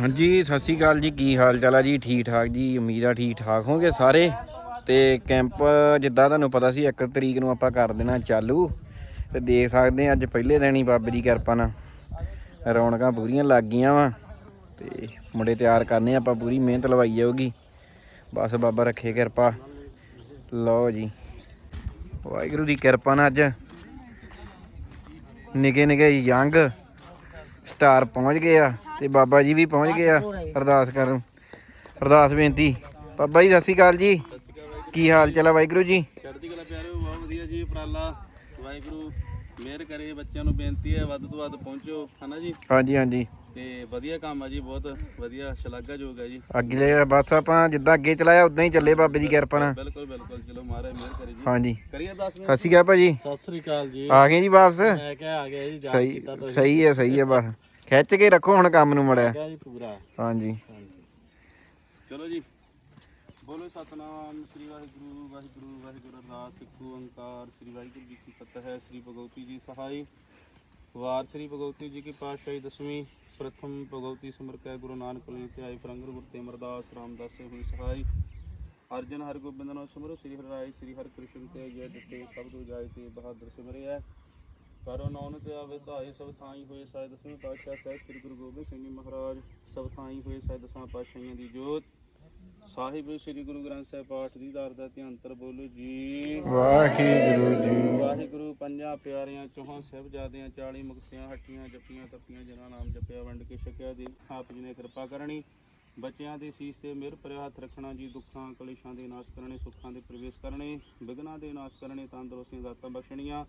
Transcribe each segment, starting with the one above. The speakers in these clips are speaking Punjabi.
ਹਾਂਜੀ, ਸਤਿ ਸ਼੍ਰੀ ਅਕਾਲ ਜੀ। ਕੀ ਹਾਲ ਚਾਲ ਆ ਜੀ? ਠੀਕ ਠਾਕ ਜੀ, ਉਮੀਦ ਆ ਠੀਕ ਠਾਕ ਹੋਗੇ ਸਾਰੇ। ਤੇ ਕੈਂਪ ਜਿੱਦਾਂ ਤੁਹਾਨੂੰ ਪਤਾ ਸੀ 1 ਤਰੀਕ ਨੂੰ ਆਪਾਂ ਕਰ ਦੇਣਾ ਚਾਲੂ। ਤੇ ਦੇਖ ਸਕਦੇ ਆ, ਅੱਜ ਪਹਿਲੇ ਦਿਨ ਹੀ ਬਾਬੇ ਦੀ ਕਿਰਪਾ ਨਾਲ ਰੌਣਕਾਂ ਪੂਰੀਆਂ ਲੱਗ ਗਈਆਂ ਵਾ। ਤੇ ਮੁੰਡੇ ਤਿਆਰ ਕਰਨੇ ਆਪਾਂ ਪੂਰੀ ਮਿਹਨਤ ਲਵਾਈ ਜਾਊਗੀ। ਬਸ ਬਾਬਾ ਰੱਖੇ ਕਿਰਪਾ। ਲਓ ਜੀ, ਵਾਹਿਗੁਰੂ ਦੀ ਕਿਰਪਾ ਨਾਲ ਅੱਜ ਨਿਕੇ ਨਿਕੇ ਯੰਗ ਸਟਾਰ ਪਹੁੰਚ ਗਏ ਆ ਤੇ ਬਾਬਾ ਜੀ ਵੀ ਪਹੁੰਚ ਗਏ ਆ ਅਰਦਾਸ ਕਰਨ। ਅਰਦਾਸ ਬੇਨਤੀ। ਬਾਬਾ ਜੀ ਸਤਿ ਸ਼੍ਰੀ ਅਕਾਲ ਜੀ। ਕੀ ਹਾਲ ਚਾਲ ਆ ਵਾਹਿਗੁਰੂ ਜੀ? ਚੜ੍ਹਦੀ ਕਲਾ ਪਿਆਰਿਓ ਬਹੁਤ ਵਧੀਆ ਜੀ ਉਪਰਾਲਾ। ਵਾਹਿਗੁਰੂ ਮਿਹਰ ਕਰੇ ਬੱਚਿਆਂ ਨੂੰ ਬੇਨਤੀ ਹੈ ਵੱਧ ਤੋਂ ਵੱਧ ਪਹੁੰਚੋ ਹਨਾ ਜੀ? ਹਾਂਜੀ ਹਾਂਜੀ। ਤੇ ਵਧੀਆ ਕੰਮ ਆ ਜੀ ਬਹੁਤ ਵਧੀਆ ਸ਼ਲਾਘਾਯੋਗ ਹੈ ਜੀ। ਅੱਗੇ ਬਸ ਆਪਾਂ ਜਿੱਦਾਂ ਅੱਗੇ ਚਲਾਇਆ ਉਦਾਂ ਹੀ ਚੱਲੇ ਬਾਬੇ ਦੀ ਕਿਰਪਾ ਨਾਲ। ਬਿਲਕੁਲ ਬਿਲਕੁਲ ਚਲੋ ਮਹਾਰਾਜ ਮਿਹਰ ਕਰੇ ਜੀ। ਹਾਂਜੀ। ਕਰੀਏ ਅਰਦਾਸ ਸਤਿ ਸ਼੍ਰੀ ਅਕਾਲ ਭਾਜੀ। ਸਤਿ ਸ੍ਰੀ ਅਕਾਲ ਜੀ। ਆ ਗਏ ਜੀ ਵਾਪਸ? ਮੈਂ ਕਿਹਾ ਆ ਗਿਆ ਜੀ ਜਾ ਸਹੀ ਸਹੀ ਹੈ ਸਹੀ ਹੈ ਬਸ। ਖਿੱਚ ਕੇ ਰੱਖੋ ਹੁਣ ਕੰਮ ਨੂੰ ਮੜਿਆ ਗਿਆ ਜੀ ਪੂਰਾ। ਹਾਂਜੀ। ਚਲੋ ਜੀ। ਬੋਲੋ ਸਤਨਾਮ ਸ੍ਰੀ ਵਾਹਿਗੁਰੂ ਵਾਹਿਗੁਰੂ ਵਾਹਿਗੁਰੂ ਅਰਦਾਸ ਸਿੱਖੋ ਓੰਕਾਰ। ਸ੍ਰੀ ਵਾਹਿਗੁਰੂ ਜੀ ਕੀ ਫਤਿਹ ਹੈ ਸ੍ਰੀ ਭਗਵਤੀ ਜੀ ਸਹਾਈ। ਵਾਰ ਸ੍ਰੀ ਭਗਵਤੀ ਜੀ ਕੀ ਪਾਤਸ਼ਾਹੀ ਦਸਵੀਂ। ਪ੍ਰਥਮ ਭਗਵਤੀ ਸਿਮਰ ਕੈ ਗੁਰੂ ਨਾਨਕ ਲਈ ਤੇ ਆਏ। ਗੁਰ ਤੇ ਅਮਰਦਾਸ ਰਾਮਦਾਸ ਹੋਈ ਸਹਾਈ। ਅਰਜਨ ਹਰਿ ਗੋਬਿੰਦ ਨਾਮ ਸਿਮਰੋ ਸ੍ਰੀ ਹਰਿ ਰਾਏ ਸ੍ਰੀ ਹਰਿ ਕ੍ਰਿਸ਼ਨ ਤੇ ਜੈ ਦਿੱਤੇ ਸਭ ਤੋਂ ਜਾਏ ਤੇ ਬਹਾਦਰ ਸਿਮਰਿਆ ਕਰੋ ਨਾਉਨ ਤੇ ਆਵੇ ਧਾਏ ਸਭ ਥਾਈ ਹੋਏ ਸਾਇ ਦਸਵੇਂ ਪਾਤਸ਼ਾਹ ਸਾਹਿਬ ਸ੍ਰੀ ਗੁਰੂ ਗੋਬਿੰਦ ਸਿੰਘ ਜੀ ਮਹਾਰਾਜ ਸਭ ਥਾਈ ਹੋਏ ਸਾਇ ਦਸਾਂ ਪਾਤਸ਼ਾਹੀਆਂ ਦੀ ਜੋਤ। ਸਾਹਿਬ ਸ੍ਰੀ ਗੁਰੂ ਗ੍ਰੰਥ ਸਾਹਿਬ ਪਾਠ ਦੀ ਦਰ ਦਾ ਧਿਆਨ ਤਰ ਬੋਲੋ ਜੀ। ਵਾਹਿਗੁਰੂ ਜੀ ਵਾਹਿਗੁਰੂ ਪੰਜਾਂ ਪਿਆਰਿਆਂ ਚੌਹਾਂ ਸਾਹਿਬਜ਼ਾਦਿਆਂ 40 ਮੁਕਤਿਆਂ ਹੱਟੀਆਂ ਜੱਪੀਆਂ ਤੱਪੀਆਂ ਜਿਨ੍ਹਾਂ ਨਾਮ ਜਪਿਆ ਵੰਡ ਕੇ ਛਕਿਆ ਦੀ ਆਪ ਜੀ ਨੇ ਕਿਰਪਾ ਕਰਨੀ। ਬੱਚਿਆਂ ਦੇ ਸੀਸ ਤੇ ਮਿਹਰ ਭਰਿਆ ਹੱਥ ਰੱਖਣਾ ਜੀ, ਦੁੱਖਾਂ, ਕਲੇਸ਼ਾਂ ਦੇ ਨਾਸ਼ ਕਰਨੇ, ਸੁੱਖਾਂ ਦੇ ਪ੍ਰਵੇਸ਼ ਕਰਨੇ ਵਿਗਨਾਂ ਦੇ ਨਾਸ਼ ਕਰਨੇ, ਤੰਦਰੁਸਤੀਆਂ ਦਾਤਾਂ ਬਖਸ਼ਣੀਆਂ।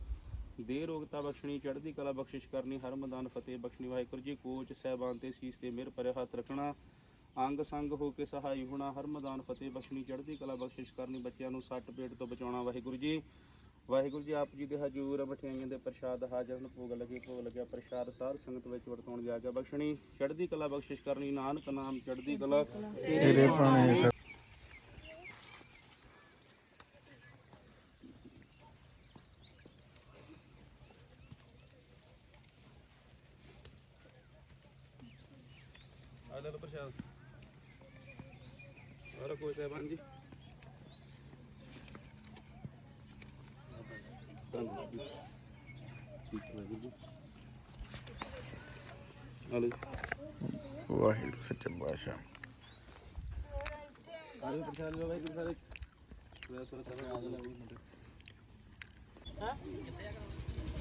ਦੇ ਰੋਗਤਾ ਬਖਸ਼ਣੀ, ਚੜ੍ਹਦੀ ਕਲਾ ਬਖਸ਼ਿਸ਼ ਕਰਨੀ, ਹਰ ਮੈਦਾਨ ਫਤਿਹ ਬਖਸ਼ਣੀ। ਵਾਹਿਗੁਰੂ ਜੀ ਕੋਚ ਸਹਿਬਾਨ ਤੇ ਸੀਸ ਤੇ ਮਿਹਰ ਭਰਿਆ ਹੱਥ ਰੱਖਣਾ। ਅੰਗ ਸੰਗ ਹੋ ਕੇ ਸਹਾਈ ਹੋਣਾ, ਹਰ ਮੈਦਾਨ ਫਤਿਹ ਬਖਸ਼ਣੀ, ਚੜ੍ਹਦੀ ਕਲਾ ਬਖਸ਼ਿਸ਼ ਕਰਨੀ, ਬੱਚਿਆਂ ਨੂੰ ਸੱਟ ਪੇਟ ਤੋਂ ਬਚਾਉਣਾ। ਵਾਹਿਗੁਰੂ ਜੀ ਵਾਹਿਗੁਰੂ ਜੀ ਆਪ ਜੀ ਦੇ ਹਜੂਰ ਮਠਿਆਈਆਂ ਦੇ ਪ੍ਰਸ਼ਾਦ ਹਾਜ਼ਰ ਹਨ ਭੋਗ ਲੱਗੇ ਭੋਗ ਲੱਗਿਆ ਪ੍ਰਸ਼ਾਦ ਸਾਧ ਸੰਗਤ ਵਿੱਚ ਵਰਤਾਉਣ ਜਾ ਕੇ ਬਖਸ਼ਣੀ ਚੜ੍ਹਦੀ ਕਲਾ ਬਖਸ਼ਿਸ਼ ਕਰਨੀ ਨਾਨਕ ਨਾਮ ਚੜ੍ਹਦੀ ਕਲਾ। ਤੇਰੇ ਭਾਣੇ ਆ ਲੈ ਲਓ ਪ੍ਰਸ਼ਾਦ। ਹੋਰ ਕੋਈ ਸਹਿਬਾਨ ਜੀ ਧੰਨਵਾਦ ਜੀ। ਠੀਕ ਹੈ ਵਾਹਿਗੁਰੂ ਜੀ ਪਾਤਸ਼ਾਹ। ਆ ਪ੍ਰਸ਼ਾਦ ਲਓ ਵਾਹਿਗੁਰੂ ਸਾਰੇ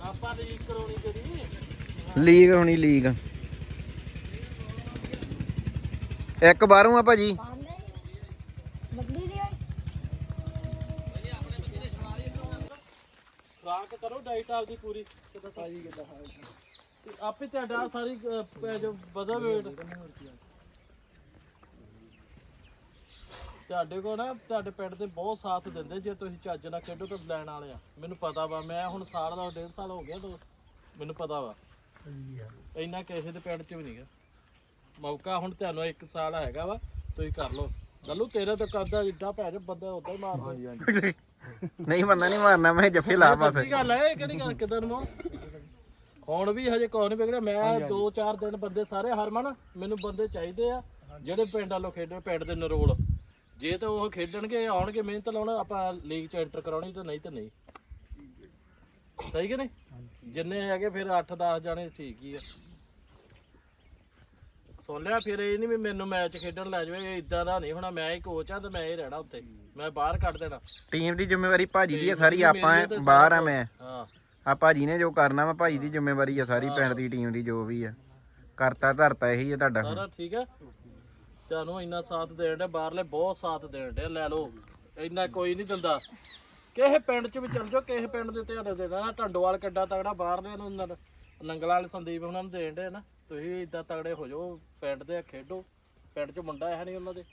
ਆਪਾਂ ਤੇ ਕਰਾਉਣੀ ਤੇਰੀ ਲੀਗ ਹੋਣੀ ਲੀਗ। ਇੱਕ ਬਾਹਰੋਂ ਆ ਭਾਜੀ। ਡਾਈਟ ਆਪਦੀ ਪੂਰੀ। ਕਿਦਾਂ ਭਾਜੀ ਕਿਦਾਂ ਆਪੇ ਤੁਹਾਡਾ ਸਾਰੀ ਅਹ, ਜੋ ਵਧਾ ਵੇਟ ਤੁਹਾਡੇ ਕੋਲ ਨਾ ਤੁਹਾਡੇ ਪਿੰਡ ਦੇ ਬਹੁਤ ਸਾਥ ਦਿੰਦੇ ਜੇ ਤੁਸੀਂ ਚੱਜ ਨਾਲ ਖੇਡੋ ਤਾਂ ਲੈਣ ਵਾਲੇ ਆ। ਮੈਨੂੰ ਪਤਾ ਵਾ ਮੈਂ ਹੁਣ ਸਾਲ ਦਾ ਡੇਢ ਸਾਲ ਹੋ ਗਿਆ ਤੋਂ ਮੈਨੂੰ ਪਤਾ ਵਾ। ਇੰਨਾ ਕਿਸੇ ਦੇ ਪਿੰਡ 'ਚ ਵੀ ਨਹੀਂਗਾ ਮੌਕਾ ਹੁਣ ਤੁਹਾਨੂੰ ਇੱਕ ਸਾਲ ਹੈਗਾ ਵਾ ਤੁਸੀਂ ਕਰ ਲਓ। ਗੱਲੂ ਤੇਰੇ ਤਾਂ ਕਰਦਾ ਜਿੱਦਾਂ ਭੈ ਜਾ ਬੰਦਾ ਉਦਾਂ ਹੀ ਮਾਰਦਾ। ਨਹੀਂ ਬੰਦਾ ਨਹੀਂ ਮਾਰਨਾ ਮੈਂ ਜੱਫੇ ਲਾ ਬਸ। ਸੱਚੀ ਗੱਲ ਹੈ ਇਹ ਕਿਹੜੀ ਗੱਲ ਕਿਦਾਂ ਨੂੰ ਹੁਣ ਵੀ ਹਜੇ ਕੋਈ ਨਹੀਂ ਵਿਗੜਿਆ। ਮੈਂ ਦੋ ਚਾਰ ਦਿਨ ਬੰਦੇ ਸਾਰੇ ਹਰਮਨ ਮੈਨੂੰ ਬੰਦੇ ਚਾਹੀਦੇ ਆ ਜਿਹੜੇ ਪਿੰਡ ਵਾਲੋ ਖੇਡਣ ਪਿੰਡ ਦੇ ਨਰੋਲ। ਜੇ ਤਾਂ ਉਹ ਖੇਡਣਗੇ ਆਉਣਗੇ ਮਿਹਨਤ ਲਾਉਣਾ ਆਪਾਂ ਲੀਗ ਚ ਐਂਟਰ ਕਰਾਉਣੀ ਤੇ ਨਹੀਂ ਤਾਂ ਨਹੀਂ। ਸਹੀ ਕਿ ਨਹੀਂ? ਜਿੰਨੇ ਹੈਗੇ ਫਿਰ 8-10 ਜਾਣੇ ਠੀਕ ਹੀ ਆ। ਸੁਣ ਲਿਆ ਫਿਰ ਇਹ ਨਹੀਂ ਵੀ ਮੈਨੂੰ ਮੈਚ ਖੇਡਣ ਲੈ ਜਾਵੇ ਇਦਾਂ ਦਾ ਨਹੀਂ ਹੋਣਾ ਮੈਂ ਹੀ ਕੋਚ ਆ ਤੇ ਮੈਂ ਹੀ ਰਹਿਣਾ ਉੱਤੇ ਮੈਂ ਬਾਹਰ ਕੱਢ ਦੇਣਾ। ਟੀਮ ਦੀ ਜ਼ਿੰਮੇਵਾਰੀ ਭਾਜੀ ਦੀ ਹੈ ਸਾਰੀ ਆਪਾਂ ਬਾਹਰ ਆ ਮੈਂ। ਹਾਂ। ਆ ਭਾਜੀ ਨੇ ਜੋ ਕਰਨਾ ਵਾ ਭਾਜੀ ਦੀ ਜ਼ਿੰਮੇਵਾਰੀ ਆ ਸਾਰੀ ਪਿੰਡ ਦੀ ਟੀਮ ਦੀ ਜੋ ਵੀ ਆ। ਕਰਤਾ ਧਰਤਾ ਇਹੀ ਆ ਤੁਹਾਡਾ। ਸਾਰਾ ਠੀਕ ਹੈ ਤੁਹਾਨੂੰ ਇੰਨਾ ਸਾਥ ਦੇਣ ਦੇ ਬਾਹਰਲੇ ਬਹੁਤ ਸਾਥ ਦੇਣ ਦੇ ਲੈ ਲਓ। ਇੰਨਾ ਕੋਈ ਨਹੀਂ ਦਿੰਦਾ। ਕਿਸੇ ਪਿੰਡ 'ਚ ਵੀ ਚੱਲ ਜਾਓ ਕਿਸੇ ਪਿੰਡ ਦੇ ਤੁਹਾਡੇ ਦੇ ਨਾ ਢੰਡੋਵਾਲ ਕਿੱਡਾ ਤਗੜਾ ਬਾਹਰਲੇ ਨੂੰ ਨ- ਵਾਲੇ ਸੰਦੀਪ ਉਹਨਾਂ ਨੂੰ ਦੇਣ ਦੇ ਨਾ। ਤੁਸੀਂ ਇਦਾਂ ਤਗੜੇ ਹੋ ਜਾਓ ਪਿੰਡ ਦੇ ਖੇਡੋ। ਪਿੰਡ 'ਚ ਮੁੰਡਾ ਹੈ ਨਹੀਂ ਉਹਨਾਂ ਦੇ।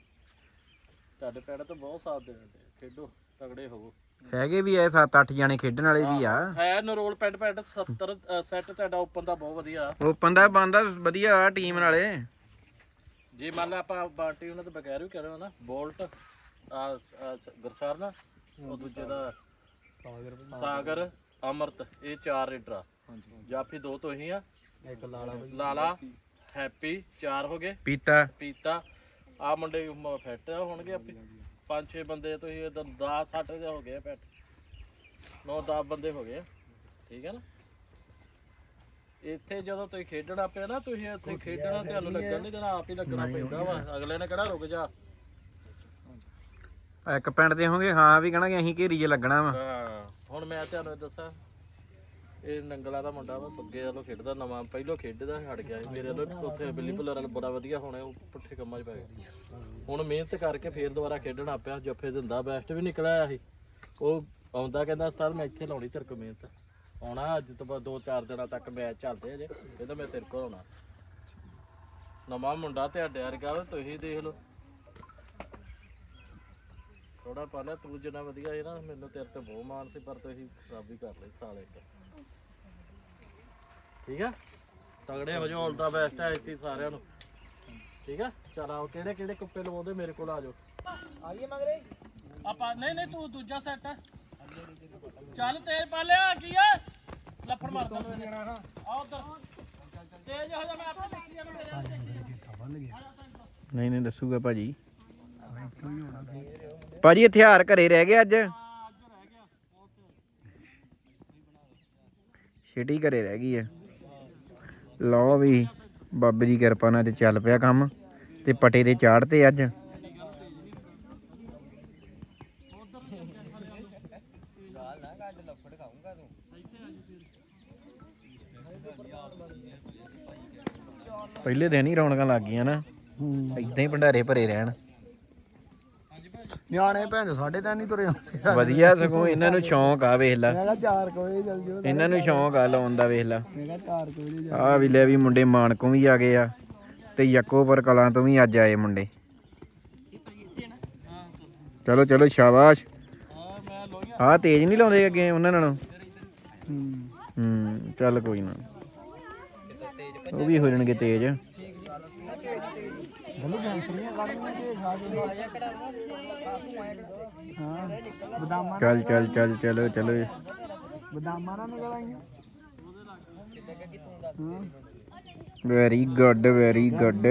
ਤੁਹਾਡੇ ਪਿੰਡ ਤੋਂ ਬਹੁਤ ਸਾਥ ਦੇ ਖੇਡੋ ਤਗੜੇ ਹੋਵੋ। ਹੈਗੇ ਵੀ ਐ 7-8 ਜਾਣੇ ਖੇਡਣ ਵਾਲੇ ਵੀ ਆ। ਹੈ ਨਰੋਲ ਪਿੰਡ ਪਿੰਡ 70 ਸੈੱਟ ਤੁਹਾਡਾ ਓਪਨ ਦਾ ਬਹੁਤ ਵਧੀਆ। ਓਪਨ ਦਾ ਬੰਦਾ ਵਧੀਆ ਆ ਟੀਮ ਨਾਲੇ। ਜੇ ਮੰਨ ਲਾ ਆਪਾਂ ਬਾਂਟੀ ਉਹਨਾਂ ਤੋਂ ਬਗੈਰ ਵੀ ਕਰਿਓ ਨਾ ਬੋਲਟ ਆ ਗਰਸਾਰ ਨਾ ਉਹ ਦੂਜੇ ਦਾ ਸਾਗਰ ਸਾਗਰ ਅਮਰਤ ਇਹ ਚਾਰ ਰੇਡਰ ਆ। ਜਾਫੀ ਦੋ ਤੋਂ ਹੀ ਆ। ਇੱਕ ਲਾਲਾ ਲਾਲਾ ਹੈਪੀ ਚਾਰ ਹੋ ਗਏ। ਪੀਤਾ। ਪੀਤਾ ਆ ਮੁੰਡੇ ਫਿੱਟ ਹੋਣਗੇ ਆਪੇ। ਪੰਜ ਛੇ ਬੰਦੇ ਤੁਸੀਂ ਇਧਰ 10 60 ਦੇ ਹੋ ਗਏ ਫਿੱਟ। 9 10 ਬੰਦੇ ਹੋ ਗਏ। ਠੀਕ ਹੈ ਨਾ? ਇੱਥੇ ਜਦੋਂ ਤੁਸੀਂ ਖੇਡਣਾ ਪਿਆ ਨਾ ਤੁਸੀਂ ਇੱਥੇ ਖੇਡਣਾ ਤੁਹਾਨੂੰ ਲੱਗਣ ਨਹੀਂ ਦੇਣਾ ਆਪ ਹੀ ਲੱਗਣਾ ਪੈਂਦਾ ਵਾ। ਅਗਲੇ ਨੇ ਕਿਹੜਾ ਰੁਕ ਜਾ। ਇੱਕ ਪਿੰਡ ਦੇ ਹੋਗੇ ਹਾਂ ਵੀ ਕਹਣਾਗੇ ਅਸੀਂ ਘੇਰੀ 'ਚ ਲੱਗਣਾ ਵਾ। ਹਾਂ ਹੁਣ ਮੈਂ ਤੁਹਾਨੂੰ ਦੱਸਾਂ। ਇਹ ਨੰਗਲਾ ਦਾ ਮੁੰਡਾ ਵਾ ਬੱਗੇ ਵੱਲੋਂ ਖੇਡਦਾ ਨਵਾਂ, ਪਹਿਲੋਂ ਖੇਡਦਾ ਹਟ ਗਿਆ ਸੀ। ਮੇਰੇ ਵੱਲੋਂ ਉੱਥੇ ਬਿੱਲੀ ਭੁੱਲਰ ਬੜਾ ਵਧੀਆ ਹੋਣਾ, ਉਹ ਪੁੱਠੇ ਕੰਮਾਂ 'ਚ ਪੈ ਗਿਆ। ਹੁਣ ਮਿਹਨਤ ਕਰਕੇ ਫੇਰ ਦੁਬਾਰਾ ਖੇਡਣਾ ਪਿਆ, ਜੱਫੇ ਦਿੰਦਾ ਬੈਸਟ ਵੀ ਨਿਕਲ ਆਇਆ ਸੀ। ਉਹ ਆਉਂਦਾ ਕਹਿੰਦਾ, ਉਸਤਾਦ, ਮੈਂ ਇੱਥੇ ਲਾਉਣੀ ਤੇਰੇ ਕੋਲ ਮਿਹਨਤ। ਆਉਣਾ ਅੱਜ ਤੋਂ ਬਾਅਦ 2-4 ਦਿਨਾਂ ਤੱਕ ਮੈਚ ਚੱਲਦੇ ਅਜੇ ਕਹਿੰਦਾ ਮੈਂ ਤੇਰੇ ਕੋਲ ਆਉਣਾ। ਨਵਾਂ ਮੁੰਡਾ ਤੇ ਵਰਗਾ ਤੁਸੀਂ ਦੇਖ ਲਓ। ਥੋੜਾ ਪਾਲਾ ਤੂੰ ਜਿੰਨਾ ਵਧੀਆ ਹੈ ਨਾ ਮੈਨੂੰ ਤੇਰੇ ਤੇ ਬਹੁਤ ਮਾਣ ਸੀ ਪਰ ਤੁਸੀਂ ਖਰਾਬੀ ਕਰ ਲਈ ਸਾਲੇ ਇੱਕ ਠੀਕ ਆ? ਤਗੜੇ ਹੋ ਜਾਓ ਆਲ ਦਾ ਬੈਸਟ ਹੈ ਇੱਥੇ ਸਾਰਿਆਂ ਨੂੰ। ਠੀਕ ਆ? ਚਲ ਆਓ ਕਿਹੜੇ ਕਿਹੜੇ ਕੁੱਪੇ ਲਵਾਉਂਦੇ ਮੇਰੇ ਕੋਲ ਆ ਜਾਓ। ਆਈਏ ਮਗਰੇ। ਆਪਾਂ ਨਹੀਂ ਨਹੀਂ ਤੂੰ ਦੂਜਾ ਸੈੱਟ ਚੱਲ ਤੇਜ਼ ਪਾ ਲਿਆ ਕੀ ਆ? ਲੱਫੜ ਮਾਰ ਦੋ ਆ ਉਧਰ। ਤੇਜ਼ ਹੋ ਜਾ ਮੈਂ ਆਪੇ ਦੱਸੀ ਜਾਣਾ ਮੇਰੇ ਨਹੀਂ ਨਹੀਂ ਦੱਸੂਗਾ ਭਾਜੀ। ਭਾਜੀ ਹਥਿਆਰ ਘਰੇ ਰਹਿ ਗਏ ਅੱਜ? ਛੇਟੀ ਘਰੇ ਰਹਿ ਗਈ ਹੈ ਲਓ ਵੀ ਬਾਬੇ ਦੀ ਕਿਰਪਾ ਨਾਲ ਤੇ ਚੱਲ ਪਿਆ ਕੰਮ ਤੇ ਪਟੇ ਦੇ ਚਾੜਤੇ ਅੱਜ। ਪਹਿਲੇ ਦਿਨ ਹੀ ਰੌਣਕਾਂ ਲੱਗ ਗਈਆਂ ਨਾ। ਇਦਾਂ ਹੀ ਭੰਡਾਰੇ ਭਰੇ ਰਹਿਣ। ਨਿਆਣੇ ਭੈਣ ਸਾਡੇ ਤਾਂ ਨਹੀਂ ਤੁਰੇ ਆਉਂਦੇ ਵਧੀਆ ਸਗੋਂ ਇਹਨਾਂ ਨੂੰ ਸ਼ੌਂਕ ਆ ਵੇਖ ਲੈ। ਮੈਂ ਕਿਹਾ 4 ਵਜੇ ਚੱਲ ਜਿਓ ਇਹਨਾਂ ਨੂੰ ਸ਼ੌਂਕ ਆ ਲਾਉਣ ਦਾ ਵੇਖ ਲੈ। ਮੈਂ ਕਿਹਾ 4 ਵਜੇ ਆ ਵੀ ਲੈ ਵੀ ਮੁੰਡੇ ਮਾਨਕੋਂ ਵੀ ਆ ਗਏ ਆ ਤੇ ਯੱਕੋਪੁਰ ਕਲਾਂ ਤੋਂ ਵੀ ਅੱਜ ਆਏ ਮੁੰਡੇ। ਚਲੋ ਚਲੋ ਸ਼ਾਬਾਸ਼। ਆ ਤੇਜ਼ ਨਹੀਂ ਲਾਉਂਦੇ ਅੱਗੇ ਉਹਨਾਂ ਨਾਲੋਂ? ਹੂੰ ਚੱਲ ਕੋਈ ਨਾ। ਉਹ ਵੀ ਹੋ ਜਾਣਗੇ ਤੇਜ਼। ਬਦਾਮਾਂ ਚੱਲ ਚੱਲ ਚੱਲ ਚਲੋ ਚਲੋ ਬਦਾਮਾਂ ਨਾਲ ਨਿਕਲ ਆਈਆਂ। ਵੈਰੀ ਗੁੱਡ ਵੈਰੀ ਗੁੱਡ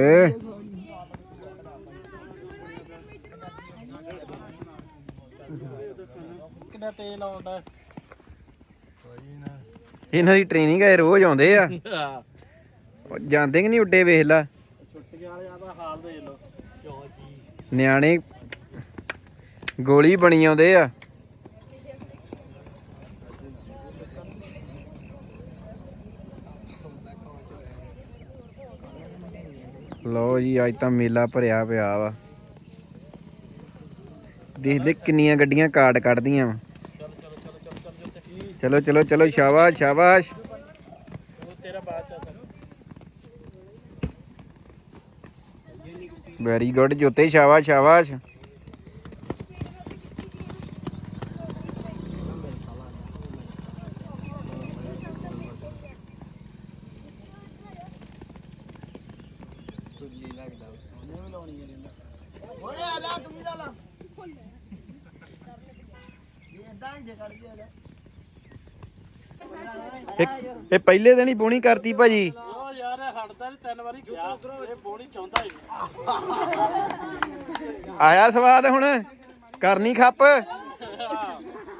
ਕਿੰਨਾ ਤੇਜ਼ ਲਾਉਂਦਾ ਇਹਨਾਂ ਦੀ ਟ੍ਰੇਨਿੰਗ ਹੈ ਰੋਜ਼ ਆਉਂਦੇ ਆ। ਜਾਂਦੇ ਕਿ ਨਹੀਂ ਉੱਡੇ ਵੇਖ ਲੈ। ਛੁੱਟੀਆਂ ਦਾ ਹਾਲ ਦੇਖ ਲਓ ਕਿਉਂ ਜੀ ਨਿਆਣੇ ਗੋਲੀ ਬਣੀ ਆਉਂਦੇ ਆ। ਲੋ ਜੀ, ਅੱਜ ਤਾਂ ਮੇਲਾ ਭਰਿਆ ਪਿਆ ਵਾ। ਦੇਖਦੇ ਕਿੰਨੀਆਂ ਗੱਡੀਆਂ ਕਾਰਡ ਕੱਢਦੀਆਂ ਵਾ। ਚਲੋ ਚਲੋ ਚਲੋ, ਸ਼ਾਬਾਸ਼ ਸ਼ਾਬਾਸ਼ ਉਹ ਤੇਰਾ ਬਾਅਦ ਚ ਆ ਵੈਰੀ ਗੁੱਡ ਜੋਤੇ ਸ਼ਾਬਾਸ਼ ਸ਼ਾਬਾਸ਼। ਇਹ ਪਹਿਲੇ ਦਿਨ ਹੀ ਬੋਣੀ ਕਰਤੀ ਭਾਜੀ। ਹਟਦਾ ਨਹੀਂ ਤਿੰਨ ਵਾਰੀ ਗਿਆ। ਇਹ ਬੋਣੀ ਚਾਹੁੰਦਾ ਹੀ ਆਇਆ ਸਵਾਦ ਹੁਣ? ਕਰਨੀ ਖੱਪ?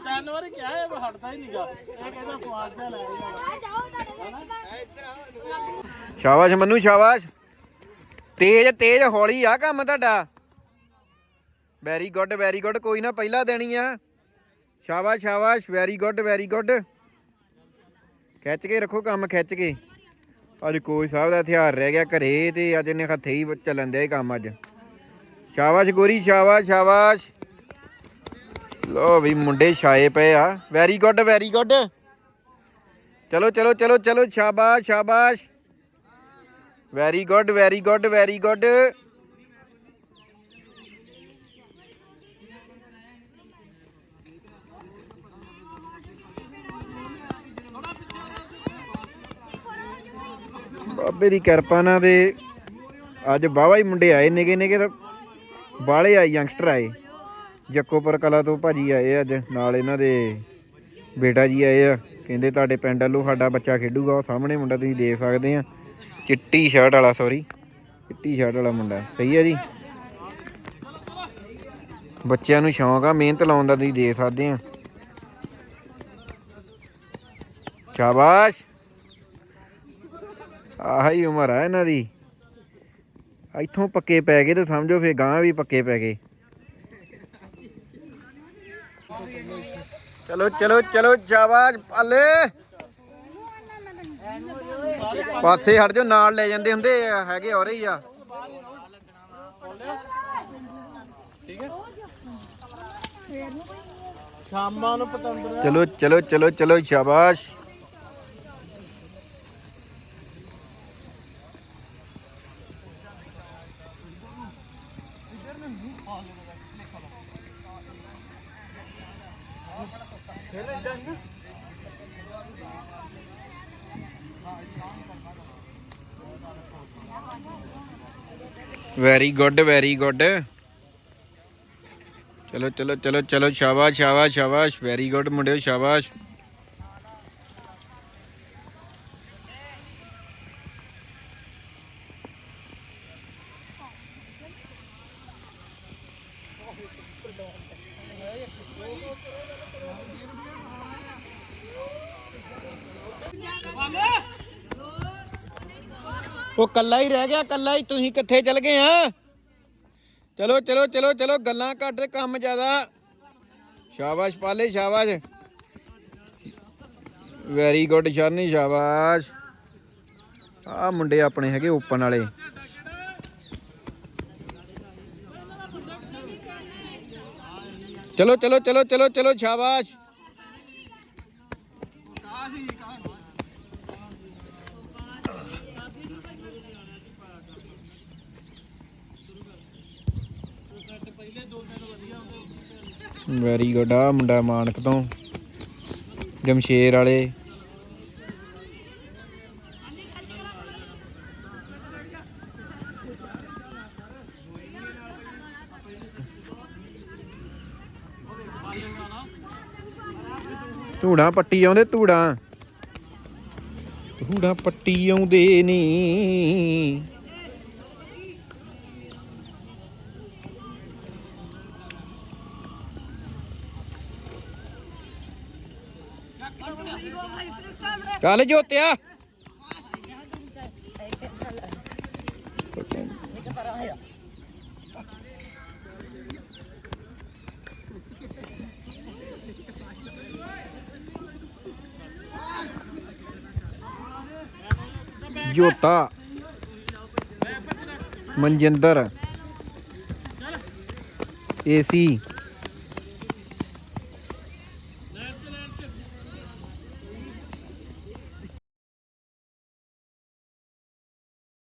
ਤਿੰਨ ਵਾਰੀ ਕਿਹਾ ਇਹ ਹਟਦਾ ਹੀ ਨਹੀਂਗਾ ਇਹ ਕਹਿੰਦਾ ਸਵਾਦ ਜਿਹਾ ਲੈ ਸ਼ਾਬਾਸ਼ ਮੰਨੂ ਸ਼ਾਬਾਸ਼। ਤੇਜ ਤੇਜ ਹੌਲੀ ਆ ਕੰਮ ਤੁਹਾਡਾ। ਵੈਰੀ ਗੁੱਡ ਵੈਰੀ ਗੁੱਡ ਕੋਈ ਨਾ ਪਹਿਲਾ ਦੇਣੀ ਆ। ਸ਼ਾਬਾਸ਼ ਸ਼ਾਬਾਸ਼। ਵੈਰੀ ਗੁੱਡ ਵੈਰੀ ਗੁੱਡ ਖਿੱਚ ਕੇ ਰੱਖੋ ਕੰਮ ਖਿੱਚ ਕੇ। ਅੱਜ ਕੋਈ ਸਾਹਿਬ ਦਾ ਹਥਿਆਰ ਰਹਿ ਗਿਆ ਘਰੇ ਤੇ ਅੱਜ ਇਹਨੇ ਹੱਥੇ ਹੀ ਚੱਲਣ ਦਿਆ ਕੰਮ ਅੱਜ। ਸ਼ਾਬਾਸ਼ ਗੋਰੀ, ਸ਼ਾਬਾਸ਼ ਸ਼ਾਬਾਸ਼। ਲੋ ਵੀ ਮੁੰਡੇ ਛਾਏ ਪਏ ਆ। ਵੈਰੀ ਗੁੱਡ ਵੈਰੀ ਗੁੱਡ ਚਲੋ ਚਲੋ ਚਲੋ ਚਲੋ, ਸ਼ਾਬਾਸ਼ ਸ਼ਾਬਾਸ਼। Very good very good very good ਬਾਬੇ ਦੀ ਕਿਰਪਾ ਨਾਲ ਦੇ ਅੱਜ ਬਾਵਾ ਹੀ ਮੁੰਡੇ ਆਏ ਨਿਗੇ ਨਿਗੇ ਬਾਲੇ ਆਏ ਯੰਗਸਟਰ ਆਏ। ਜੱਕੋਪੁਰ ਕਲਾ ਤੋਂ ਭਾਜੀ ਆਏ ਅੱਜ, ਨਾਲ ਇਹਨਾਂ ਦੇ ਬੇਟਾ ਜੀ ਆਏ ਆ। ਕਹਿੰਦੇ ਤੁਹਾਡੇ ਪਿੰਡ ਵੱਲੋਂ ਸਾਡਾ ਬੱਚਾ ਖੇਡੂਗਾ, ਉਹ ਸਾਹਮਣੇ ਮੁੰਡਾ ਤੁਸੀਂ ਦੇਖ ਸਕਦੇ ਆ। ਚਿੱਟੀ ਸ਼ਰਟ ਵਾਲਾ ਸੌਰੀ ਚਿੱਟੀ ਸ਼ਰਟ ਵਾਲਾ ਮੁੰਡਾ, ਸਹੀ ਆ ਜੀ? ਬੱਚਿਆਂ ਨੂੰ ਸ਼ੌਂਕ ਆ, ਮਿਹਨਤ ਲਾਉਣ ਦਾ ਤੁਸੀਂ ਦੇ ਸਕਦੇ ਆ। ਸ਼ਾਬਾਸ਼! ਆਹੀ ਉਮਰ ਆ ਇਹਨਾਂ ਦੀ। ਇੱਥੋਂ ਪੱਕੇ ਪੈ ਗਏ ਤੇ ਸਮਝੋ ਫੇ ਗਾਂ ਵੀ ਪੱਕੇ ਪੈ ਗਏ। ਚਲੋ ਚਲੋ ਚਲੋ ਸ਼ਾਬਾਸ਼ ਪਾਲੇ। ਪਾਸੇ ਹਟ ਜਾਓ ਨਾਲ ਲੈ ਜਾਂਦੇ ਹੁੰਦੇ ਹੈਗੇ ਹੋ ਰਹੀ ਆ। ਸ਼ਾਮਾਂ ਨੂੰ ਪਤੰਦਰ। ਚਲੋ ਚਲੋ ਚਲੋ ਚਲੋ ਸ਼ਾਬਾਸ਼। ਵੈਰੀ ਗੁੱਡ ਵੈਰੀ ਗੁੱਡ ਚਲੋ ਚਲੋ ਚਲੋ ਚਲੋ, ਸ਼ਾਬਾਸ਼ ਸ਼ਾਬਾਸ਼ ਸ਼ਾਬਾਸ਼ ਵੈਰੀ ਗੁੱਡ ਮੁੰਡਿਓ, ਸ਼ਾਬਾਸ਼। ਉਹ ਕੱਲਾ ਹੀ ਰਹਿ ਗਿਆ ਕੱਲਾ ਹੀ ਤੁਸੀਂ ਕਿੱਥੇ ਚਲ ਗਏ ਆ? ਚਲੋ ਚਲੋ ਚਲੋ ਚਲੋ, ਗੱਲਾਂ ਘੱਟ, ਕੰਮ ਜ਼ਿਆਦਾ। ਸ਼ਾਬਾਸ਼ ਪਾਲੇ, ਸ਼ਾਬਾਸ਼। ਵੈਰੀ ਗੁੱਡ ਸ਼ਰਨੀ ਸ਼ਾਬਾਸ਼। ਆ ਮੁੰਡੇ ਆਪਣੇ ਹੈਗੇ ਓਪਨ ਵਾਲੇ। ਚਲੋ ਚਲੋ ਚਲੋ ਚਲੋ ਚਲੋ, ਸ਼ਾਬਾਸ਼। ਵੈਰੀ ਗੁੱਡ ਆ ਮੁੰਡਾ ਮਾਨਕ ਤੋਂ, ਜਮਸ਼ੇਰ ਵਾਲੇ। ਧੂੜਾ ਪੱਟੀ ਆਉਂਦੇ, ਧੂੜਾ। ਧੂੜਾ ਪੱਟੀ ਆਉਂਦੇ ਨੀ। ਚੱਲ ਜੋਤਿਆ। ਜੋਤਾ। ਮਨਜਿੰਦਰ। ਏਸੀ।